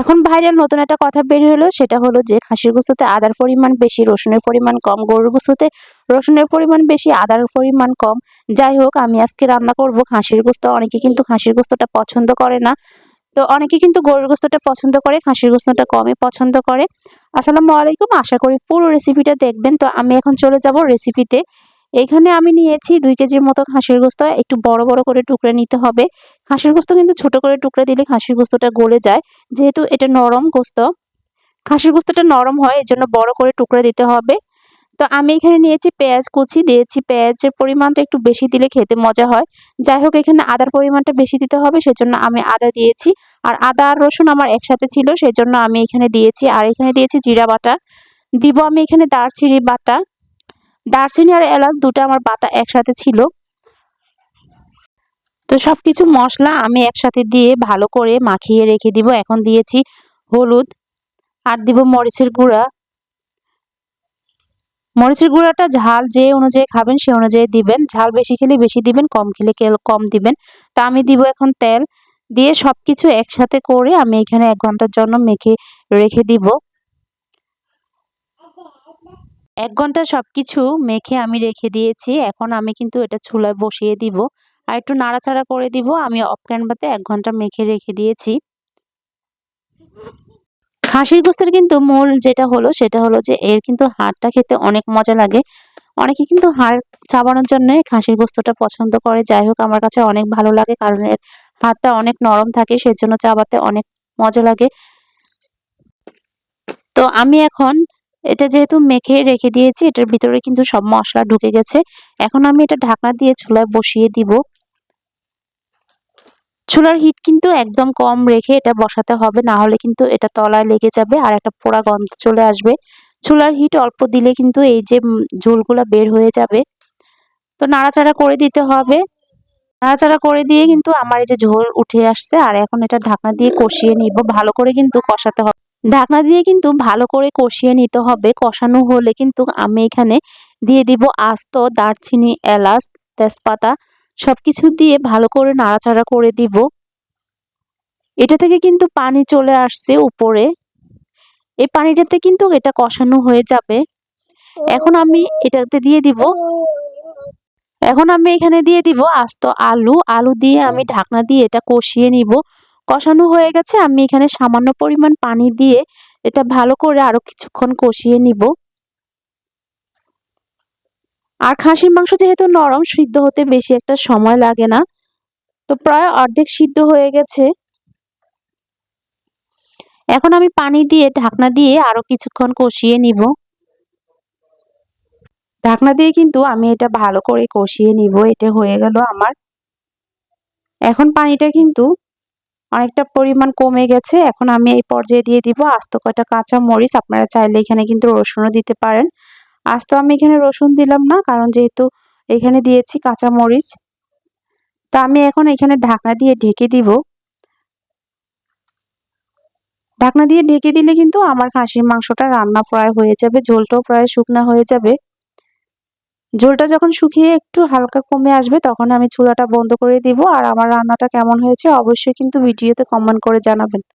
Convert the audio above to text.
এখন ভাইরাল নতুন একটা কথা বের হলো, সেটা হলো যে খাসির গোস্ততে আদার পরিমাণ বেশি, রসুনের পরিমাণ কম, গরুর গোস্ততে রসুনের পরিমাণ বেশি, আদার পরিমাণ কম। যাই হোক, আমি আজকে রান্না করব খাসির গোস্ত। অনেকে কিন্তু খাসির গোস্তটা পছন্দ করে না। তো অনেকে কিন্তু গরুর গোস্তটা পছন্দ করে, খাসির গোস্তটা কমই পছন্দ করে। আসসালামু আলাইকুম। আশা করি পুরো রেসিপিটা দেখবেন। তো আমি এখন চলে যাব রেসিপিতে এখানে আমি নিয়েছি দুই কেজির মতো খাসির গোস্ত, একটু বড় বড় করে টুকরে নিতে হবে। খাসির গোস্ত কিন্তু ছোট করে টুকরে দিলে খাসির গোস্তটা গলে যায়, যেহেতু এটা নরম গোস্ত। খাসির গোস্তটা নরম হয়, এজন্য বড় করে টুকরে দিতে হবে। তো আমি এখানে নিয়েছি পেঁয়াজ কুচি, দিয়েছি পেঁয়াজের পরিমাণটা একটু বেশি দিলে খেতে মজা হয়। যাই হোক, এখানে আদার পরিমাণটা বেশি দিতে হবে, সেজন্য আমি আদা দিয়েছি। আর আদা আর রসুন আমার একসাথে ছিল, সেজন্য আমি এখানে দিয়েছি। আর এখানে দিয়েছি জিরা বাটা। দিব আমি এখানে দারচিনি বাটা। দারচিনি আর এলাচ দুটো আমার বাটা একসাথে ছিল। তো সব কিছু মশলা আমি একসাথে দিয়ে ভালো করে মাখিয়ে রেখে দিব। এখন দিয়েছি হলুদ। আর দিব মরিচের গুঁড়া। মরিচের গুঁড়াটা ঝাল যে অনুযায়ী খাবেন সে অনুযায়ী দিবেন। ঝাল বেশি খেলে বেশি দিবেন, কম খেলে কম দিবেন। তা আমি দিব এখন তেল। দিয়ে সব কিছু একসাথে করে আমি এখানে এক ঘণ্টার জন্য মেখে রেখে দিব। এক ঘণ্টা সব কিছু মেখে আমি রেখে দিয়েছি। এখন আমি কিন্তু এটা চুলায় বসিয়ে দিব। আর একটু নাড়াচাড়া করে দিব। আমি অফ ক্যানভাতে এক ঘণ্টা মেখে রেখে দিয়েছি। খাসির গোস্তের কিন্তু মূল যেটা হলো, সেটা হলো যে এর কিন্তু হাড়টা খেতে অনেক মজা লাগে। অনেকে কিন্তু হাড় চাবানোর জন্য খাসির গোস্তটা পছন্দ করে। যাই হোক, আমার কাছে অনেক ভালো লাগে কারণ এর হাড়টা অনেক নরম থাকে, সেজন্য চাবাতে অনেক মজা লাগে। তো আমি এখন এটা যেহেতু মেখে রেখে দিয়েছি, এটার ভিতরে কিন্তু সব মশলা ঢুকে গেছে। এখন আমি এটা ঢাকনা দিয়ে চুলায় বসিয়ে দিব। চুলার হিট কিন্তু একদম কম রেখে এটা বসাতে হবে, না হলে কিন্তু এটা তলায় লেগে যাবে আর একটা পোড়া গন্ধ চলে আসবে। চুলার হিট অল্প দিলে কিন্তু এই যে ঝোলগুলো বের হয়ে যাবে। তো নাড়াচাড়া করে দিতে হবে। নাড়াচাড়া করে দিয়ে কিন্তু আমার এই যে ঝোল উঠে আসছে, আর এখন এটা ঢাকনা দিয়ে কষিয়ে নিব। ভালো করে কিন্তু কষাতে হবে। ঢাকনা দিয়ে কিন্তু ভালো করে কষিয়ে নিতে হবে। কষানো হলে কিন্তু আমি এখানে দিয়ে দিব আস্ত দারচিনি, এলাচ, তেজপাতা, সবকিছু দিয়ে ভালো করে নাড়াচাড়া করে দিব। এটা থেকে কিন্তু পানি চলে আসছে উপরে। এই পানিটাতে কিন্তু এটা কষানো হয়ে যাবে। এখন আমি এটাতে দিয়ে দিব। এখন আমি এখানে দিয়ে দিব আস্ত আলু। আলু দিয়ে আমি ঢাকনা দিয়ে এটা কষিয়ে নিব। কষানো হয়ে গেছে। আমি এখানে সামান্য পরিমাণ পানি দিয়ে এটা ভালো করে আরও কিছুক্ষণ কষিয়ে নিব। আর খাসির মাংস যেহেতু নরম, সিদ্ধ হতে বেশি একটা সময় লাগে না। তো প্রায় অর্ধেক সিদ্ধ হয়ে গেছে। এখন আমি পানি দিয়ে, ঢাকনা দিয়ে আরও কিছুক্ষণ কষিয়ে নিব। ঢাকনা দিয়ে কিন্তু আমি এটা ভালো করে কষিয়ে নিব। এটা হয়ে গেল আমার। এখন পানিটা কিন্তু অনেকটা পরিমাণ কমে গেছে। এখন আমি এই পর্যায়ে দিয়ে দিব আস্ত কয়টা কাঁচা মরিচ। আপনারা চাইলে এখানে কিন্তু রসুনও দিতে পারেন। আস্ত আমি এখানে রসুন দিলাম না, কারণ যেহেতু এখানে দিয়েছি কাঁচা মরিচ। তা আমি এখন এখানে ঢাকনা দিয়ে ঢেকে দিব। ঢাকনা দিয়ে ঢেকে দিলে কিন্তু আমার খাসির মাংসটা রান্না প্রায় হয়ে যাবে, ঝোলটাও প্রায় শুকনা হয়ে যাবে। ঝোলটা যখন শুকিয়ে একটু হালকা কমে আসবে, তখন আমি চুলাটা বন্ধ করে দিব। আর আমার রান্নাটা কেমন হয়েছে অবশ্যই কিন্তু ভিডিওতে কমেন্ট করে জানাবেন।